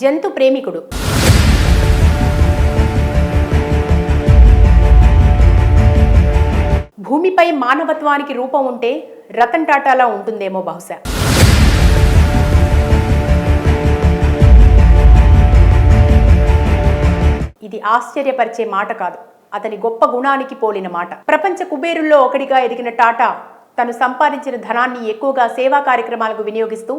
జంతు ప్రేమికుడు. భూమిపై మానవత్వానికి రూపం ఉంటే రతన్ టాటాలా ఉంటుందేమో బహుశా. ఇది ఆశ్చర్యపరిచే మాట కాదు. అతని గొప్ప గుణానికి పోలిన మాట. ప్రపంచ కుబేరుల్లో ఒకటిగా ఎదిగిన టాటా తను సంపాదించిన ధనాన్ని ఎక్కువగా సేవా కార్యక్రమాలకు వినియోగిస్తూ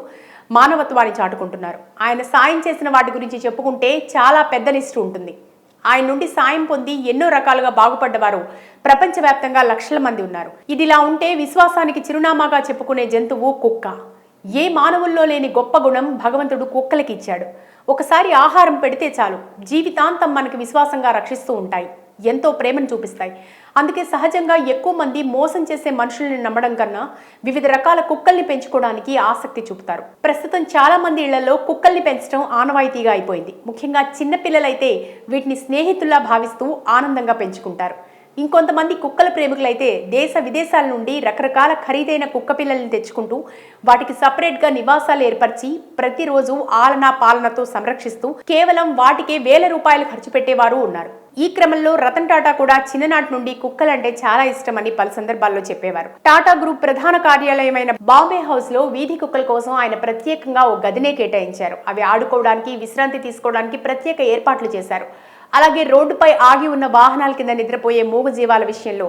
మానవత్వాన్ని చాటుకుంటున్నారు. ఆయన సాయం చేసిన వాటి గురించి చెప్పుకుంటే చాలా పెద్ద లిస్టు ఉంటుంది. ఆయన నుండి సాయం పొంది ఎన్నో రకాలుగా బాగుపడ్డవారు ప్రపంచవ్యాప్తంగా లక్షల మంది ఉన్నారు. ఇదిలా ఉంటే విశ్వాసానికి చిరునామాగా చెప్పుకునే జంతువు కుక్క. ఏ మానవుల్లో లేని గొప్ప గుణం భగవంతుడు కుక్కలకి ఇచ్చాడు. ఒకసారి ఆహారం పెడితే చాలు. జీవితాంతం మనకి విశ్వాసంగా రక్షిస్తూ ఉంటాయి. ఎంతో ప్రేమను చూపిస్తాయి. అందుకే సహజంగా ఎక్కువ మంది మోసం చేసే మనుషుల్ని నమ్మడం కన్నా వివిధ రకాల కుక్కల్ని పెంచుకోవడానికి ఆసక్తి చూపుతారు. ప్రస్తుతం చాలా మంది ఇళ్ళలో కుక్కల్ని పెంచడం ఆనవాయితీగా అయిపోయింది. ముఖ్యంగా చిన్నపిల్లలైతే వీటిని స్నేహితుల్లా భావిస్తూ ఆనందంగా పెంచుకుంటారు. ఇంకొంతమంది కుక్కల ప్రేమికులైతే దేశ విదేశాల నుండి రకరకాల ఖరీదైన కుక్క పిల్లల్ని తెచ్చుకుంటూ వాటికి సపరేట్గా నివాసాలు ఏర్పరిచి ప్రతిరోజు ఆలనా పాలనతో సంరక్షిస్తూ కేవలం వాటికే వేల రూపాయలు ఖర్చు పెట్టేవారు ఉన్నారు. ఈ క్రమంలో రతన్ టాటా కూడా చిన్ననాటి నుండి కుక్కలంటే చాలా ఇష్టమని పలు సందర్భాల్లో చెప్పేవారు. టాటా గ్రూప్ ప్రధాన కార్యాలయమైన బాంబే హౌస్లో వీధి కుక్కల కోసం ఆయన ప్రత్యేకంగా ఓ గదినే కేటాయించారు. అవి ఆడుకోవడానికి విశ్రాంతి తీసుకోవడానికి ప్రత్యేక ఏర్పాట్లు చేశారు. అలాగే రోడ్డుపై ఆగి ఉన్న వాహనాల కింద నిద్రపోయే మూగజీవాల విషయంలో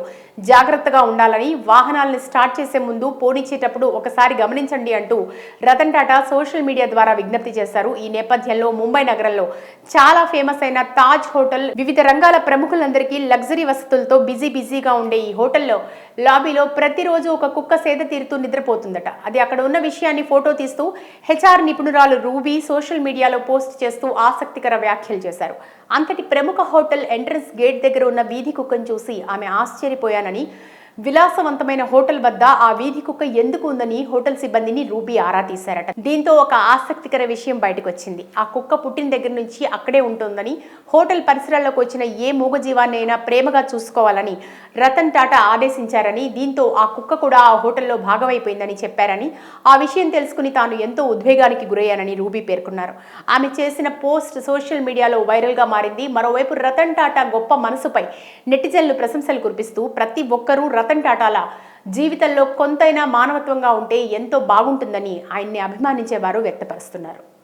జాగ్రత్తగా ఉండాలని వాహనాలను స్టార్ట్ చేసే ముందు పోనిచ్చేటప్పుడు ఒకసారి గమనించండి అంటూ రతన్ టాటా సోషల్ మీడియా ద్వారా విజ్ఞప్తి చేశారు. ఈ నేపథ్యంలో ముంబై నగరంలో చాలా ఫేమస్ అయిన తాజ్ హోటల్ వివిధ రంగాల ప్రముఖులందరికీ లగ్జరీ వసతులతో బిజీ బిజీగా ఉండే ఈ హోటల్లో లాబీలో ప్రతిరోజు ఒక కుక్క సేద తీరుతూ నిద్రపోతుందట. అది అక్కడ ఉన్న విషయాన్ని ఫోటో తీస్తూ హెచ్ఆర్ నిపుణురాలు రూబీ సోషల్ మీడియాలో పోస్ట్ చేస్తూ ఆసక్తికర వ్యాఖ్యలు చేశారు. అంతటి ప్రముఖ హోటల్ ఎంట్రన్స్ గేట్ దగ్గర ఉన్న వీధి కుక్కను చూసి ఆమె ఆశ్చర్యపోయానని విలాసవంతమైన హోటల్ వద్ద ఆ వీధి కుక్క ఎందుకు ఉందని హోటల్ సిబ్బందిని రూబీ ఆరా తీశారట. దీంతో ఒక ఆసక్తికర విషయం బయటకు వచ్చింది ఆ కుక్క పుట్టిన దగ్గర నుంచి అక్కడే ఉంటుందని హోటల్ పరిసరాల్లోకి వచ్చిన ఏ మూగజీవాన్నైనా ప్రేమగా చూసుకోవాలని రతన్ టాటా ఆదేశించారని దీంతో ఆ కుక్క కూడా ఆ హోటల్లో భాగమైపోయిందని చెప్పారని ఆ విషయం తెలుసుకుని తాను ఎంతో ఉద్వేగానికి గురయ్యానని రూబీ పేర్కొన్నారు. ఆమె చేసిన పోస్ట్ సోషల్ మీడియాలో వైరల్గా మారింది. మరోవైపు రతన్ టాటా గొప్ప మనసుపై నెటిజన్లు ప్రశంసలు కురిపిస్తూ ప్రతి ఒక్కరూ రతన్ టాటాల జీవితంలో కొంతైనా మానవత్వంగా ఉంటే ఎంతో బాగుంటుందని ఆయన్ని అభిమానించేవారు వ్యక్తపరుస్తున్నారు.